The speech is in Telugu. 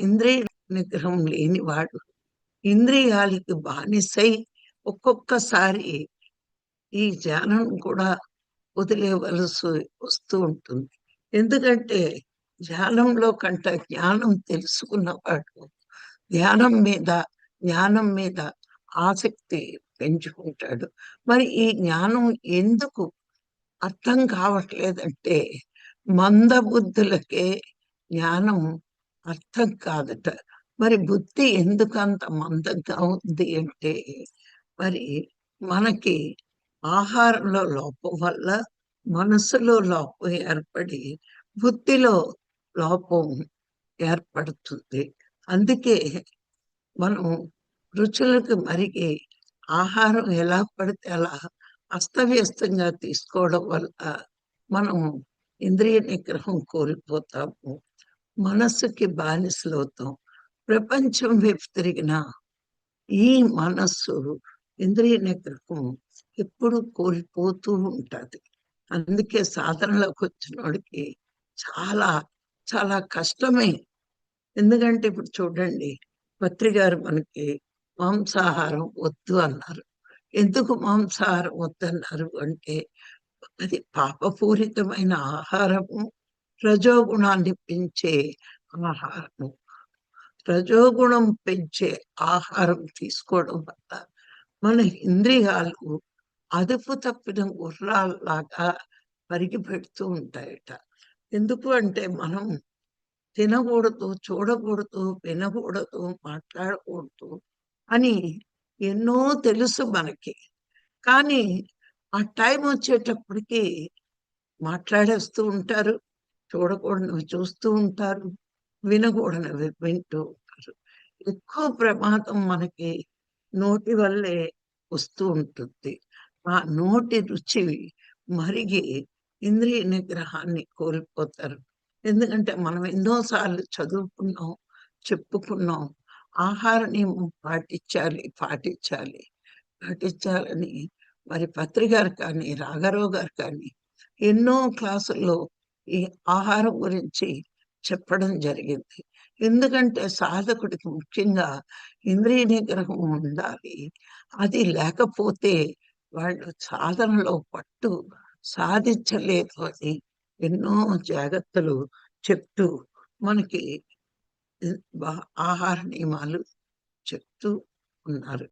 ఇంద్రియ నిగ్రహం లేనివాడు ఇంద్రియాలకి బానిసై ఒక్కొక్కసారి ఈ జ్ఞానం కూడా వదిలేవలసి వస్తూ ఉంటుంది. ఎందుకంటే ధ్యానంలో కంట జ్ఞానం తెలుసుకున్నవాడు ధ్యానం మీద జ్ఞానం మీద ఆసక్తి పెంచుకుంటాడు. మరి ఈ జ్ఞానం ఎందుకు అర్థం కావట్లేదంటే మందబుద్ధులకే జ్ఞానం అర్థం కాదట. మరి బుద్ధి ఎందుకు అంత మందంగా ఉంది అంటే మరి మనకి ఆహారంలో లోపం వల్ల మనసులో లోపం ఏర్పడి బుద్ధిలో లోపం ఏర్పడుతుంది. అందుకే మనం రుచులకు మరిగి ఆహారం ఎలా పడితే అలా అస్తవ్యస్తంగా తీసుకోవడం వల్ల మనం ఇంద్రియ నిగ్రహం కోల్పోతాము. మనస్సుకి బానిసలవుతాం. ప్రపంచం వైపు తిరిగిన ఈ మనస్సు ఇంద్రియ నిగ్రహం ఎప్పుడు కోల్పోతూ ఉంటుంది. అందుకే సాధనలోకి వచ్చిన వాడికి చాలా చాలా కష్టమే. ఎందుకంటే ఇప్పుడు చూడండి పత్రి గారు మనకి మాంసాహారం వద్దు అన్నారు. ఎందుకు మాంసాహారం వద్దన్నారు అంటే అది పాపపూరితమైన ఆహారము. రజోగుణాన్ని పెంచే ఆహారము. రజోగుణం పెంచే ఆహారం తీసుకోవడం వల్ల మన ఇంద్రియాలు అదుపు తప్పిన గుర్రాల్లాగా పరిగి పెడుతూ ఉంటాయట. ఎందుకు అంటే మనం తినకూడదు చూడకూడదు వినకూడదు మాట్లాడకూడదు అని ఎన్నో తెలుసు మనకి. కానీ ఆ టైం వచ్చేటప్పటికి మాట్లాడేస్తూ ఉంటారు. చూడకూడనివి చూస్తూ ఉంటారు వినకూడనివి వింటూ ఉంటారు. ఎక్కువ ప్రమాదం మనకి నోటి వల్లే వస్తూ ఉంటుంది. ఆ నోటి రుచి మరిగి ఇంద్రియ నిగ్రహాన్ని కోల్పోతారు. ఎందుకంటే మనం ఎన్నోసార్లు చదువుకున్నాం చెప్పుకున్నాం ఆహార నియమం పాటించాలి పాటించాలి. పాటించాలని మరి పత్రి గారు కానీ రాఘరావు గారు కానీ ఎన్నో క్లాసుల్లో ఈ ఆహారం గురించి చెప్పడం జరిగింది. ఎందుకంటే సాధకుడికి ముఖ్యంగా ఇంద్రియ నిగ్రహం ఉండాలి. అది లేకపోతే వాళ్ళు సాధనలో పట్టు సాధించలేదు అని ఎన్నో జాగ్రత్తలు చెప్తూ మనకి ఆహార నియమాలు చెప్తూ ఉన్నారు.